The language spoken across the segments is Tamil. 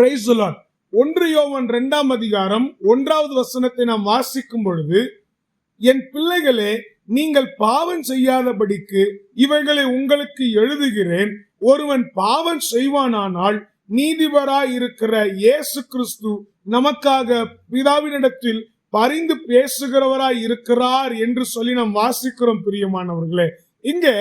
பிரைஸ் ஒன்று யோவன் இரண்டாம் அதிகாரம் ஒன்றாவது வசனத்தை நாம் வாசிக்கும் பொழுது என் பிள்ளைகளே நீங்கள் பாவம் செய்யாதபடிக்கு இவைகளை உங்களுக்கு எழுதுகிறேன். ஒருவன் பாவம் செய்வானானால் நீதிபராய் இருக்கிற இயேசு கிறிஸ்து நமக்காக பிதாவினிடத்தில் பரிந்து பேசுகிறவராய் இருக்கிறார் என்று சொல்லி நாம் வாசிக்கிறோம் பிரியமானவர்களே. இங்கே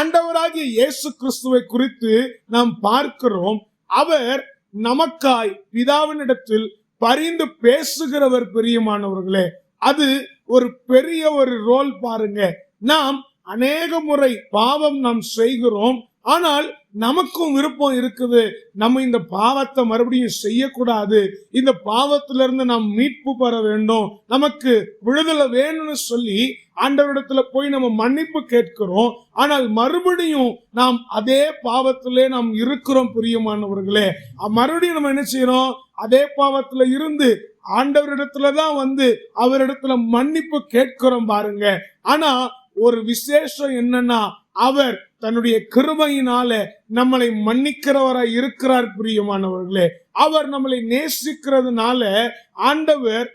ஆண்டவராகிய இயேசு கிறிஸ்துவை குறித்து நாம் பார்க்கிறோம். அவர் நமக்காய் பிதாவினிடத்தில் பரிந்து பேசுகிறவர் பிரியமானவர்களே அது ஒரு பெரிய ஒரு ரோல் பாருங்க. நாம் அநேக முறை பாவம் நாம் செய்கிறோம் ஆனால் நமக்கும் விருப்பம் இருக்குது. நம்ம இந்த பாவத்தை மறுபடியும் செய்யக்கூடாது. இந்த பாவத்திலிருந்து நாம் மீட்பு பெற வேண்டும். நமக்கு விடுதலை வேணும்னு சொல்லி ஆண்டவரிடத்துல போய் நம்ம மன்னிப்பு கேட்கிறோம். ஆனால் மறுபடியும் நாம் அதே பாவத்திலே நாம் இருக்கிறோம் பிரியமானவர்களே. மறுபடியும் நம்ம என்ன செய்யறோம்? அதே பாவத்துல இருந்து ஆண்டவரிடத்துல தான் வந்து அவரிடத்துல மன்னிப்பு கேட்கிறோம் பாருங்க. ஆனா ஒரு விசேஷம் என்னன்னா அவர் தன்னுடைய கிருபையினால நம்மளை மன்னிக்கிறவராய் இருக்கிறார் பிரியமானவர்களே. அவர் நம்மளை நேசிக்கிறதுனால ஆண்டவர்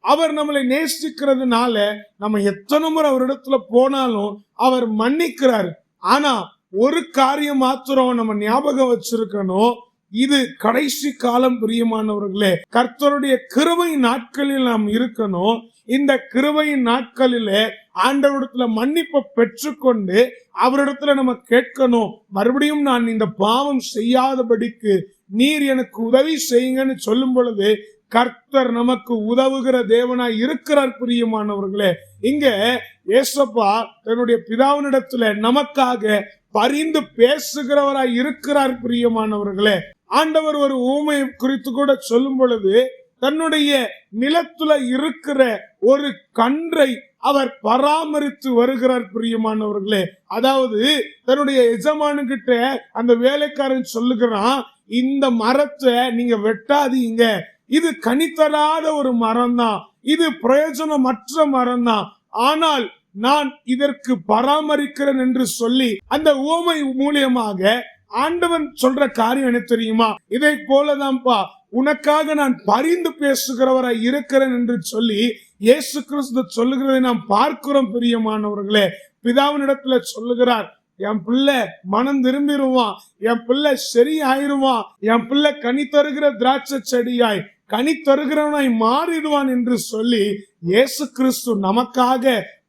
அவர் நம்மளை நேசிக்கிறதுனால நம்ம எத்தனை முறை அவரிடத்துல போனாலும் அவர் மன்னிக்கிறார். ஆனா ஒரு காரியம் மாத்திரம் நம்ம ஞாபகம் வச்சிருக்கணும் இது கடைசி காலம் பிரியமானவர்களே. கர்த்தருடைய கிருபை நாட்களில் நாம் இருக்கணும். இந்த கிருபையின் நாட்களிலே ஆண்டவரிடத்துல மன்னிப்பை பெற்றுக்கொண்டு அவரிடத்துல நம்ம கேட்கணும். மறுபடியும் நான் இந்த பாவம் செய்யாதபடிக்கு நீர் எனக்கு உதவி செய்யுங்கன்னு சொல்லும் பொழுது கர்த்தர் நமக்கு உதவுகிற தேவனா இருக்கிறார் பிரியமானவர்களே. இங்க ஏசப்பா தன்னுடைய பிதாவினிடத்துல நமக்காக பரிந்து பேசுகிறவராய் இருக்கிறார் பிரியமானவர்களே. ஆண்டவர் ஒரு ஊமை குறித்து கூட சொல்லும் பொழுது தன்னுடைய நிலத்துல இருக்கிற ஒரு கன்றை அவர் பராமரித்து வருகிறார் பிரியமானவர்களே. அதாவது தன்னுடைய எஜமானுகிட்ட அந்த வேலைக்காரன் சொல்லுகிறான் இந்த மரத்தை நீங்க வெட்டாதீங்க. இது கனித்தராத ஒரு மரம் தான் இது பிரயோஜனமற்ற மரம் தான் ஆனால் நான் இதற்கு பராமரிக்கிறேன் என்று சொல்லி அந்த ஊமை மூலியமாக ஆண்டவன் சொல்ற காரியம் என்ன தெரியுமா? இதை போலதான்ப்பா உனக்காக நான் பரிந்து பேசுகிறவராய் இருக்கிறேன் என்று சொல்லி இயேசு கிறிஸ்து சொல்லுகிறதை நாம் பார்க்கிறோம் பிரியமானவர்களே. பிதாவினிடத்துல சொல்லுகிறார் என் பிள்ளை மனம் திரும்பிடுவான் என் பிள்ளை சரியாயிருவான் என் பிள்ளை கனி தருகிற திராட்சை செடியாய் கனி தருகிறவனாய் மாறிடுவான் என்று சொல்லி இயேசு கிறிஸ்து நமக்காக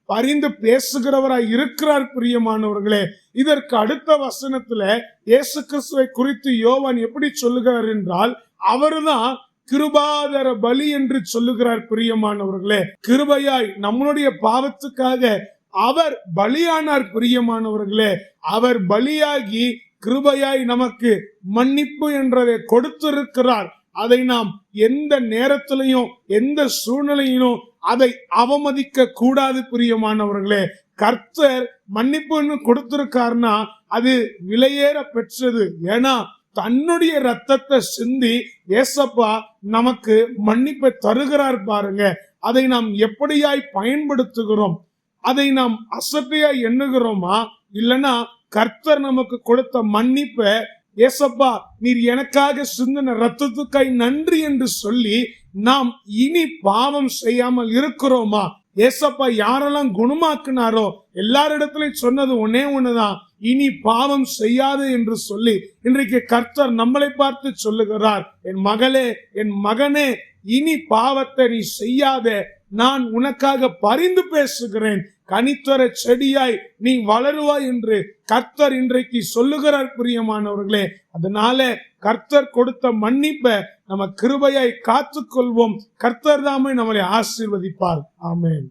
பரிந்து பேசுகிறவராய் இருக்கிறார் பிரியமானவர்களே. இதற்கு அடுத்த வசனத்துல இயேசு கிறிஸ்துவை குறித்து யோவான் எப்படி சொல்லுகிறார் என்றால் அவர்தான் கிருபாதர பலி என்று சொல்லுகிறார் பிரியமானவர்களே. கிருபையாய் நம்மளுடைய பாவத்துக்காக அவர் பலியானார் பிரியமானவர்களே. அவர் பலியாகி கிருபையாய் நமக்கு மன்னிப்பு என்றதை கொடுத்திருக்கிறார். அதை நாம் எந்த நேரத்திலையும் எந்த சூழ்நிலையிலும் அதை அவமதிக்க கூடாது பிரியமானவர்களே. கர்த்தர் மன்னிப்புன்னு கொடுத்திருக்காருன்னா அது விலையேற பெற்றது. ஏன்னா தன்னுடைய ரத்தத்தை சிந்தி ஏசப்பா நமக்கு மன்னிப்பை தருகிறார் பாருங்க. அதை நாம் எப்படியாய் பயன்படுத்துகிறோம்? அதை நாம் அசட்டையாய் எண்ணுகிறோமா? இல்லைன்னா கர்த்தர் நமக்கு கொடுத்த மன்னிப்பை ஏசப்பா நீர் எனக்காக சிந்தின ரத்தத்துக்காய் நன்றி என்று சொல்லி நாம் இனி பாவம் செய்யாமல் இருக்கிறோமா? ஏசப்பா யாரெல்லாம் குணமாக்குனாரோ எல்லாரிடத்திலையும் சொன்னது ஒன்னே ஒண்ணுதான். இனி பாவம் செய்யாது என்று சொல்லி இன்றைக்கு கர்த்தர் நம்மளை பார்த்து சொல்லுகிறார். என் மகளே என் மகனே இனி பாவத்தை நீ செய்யாத. நான் உனக்காக பரிந்து பேசுகிறேன். கனித்தர செடியாய் நீ வளருவாய் என்று கர்த்தர் இன்றைக்கு சொல்லுகிறார் பிரியமானவர்களே. அதனால கர்த்தர் கொடுத்த மன்னிப்பை நம்ம கிருபையாய் காத்துக்கொள்வோம். கர்த்தர் தாமே நம்மளை ஆசீர்வதிப்பார். ஆமேன்.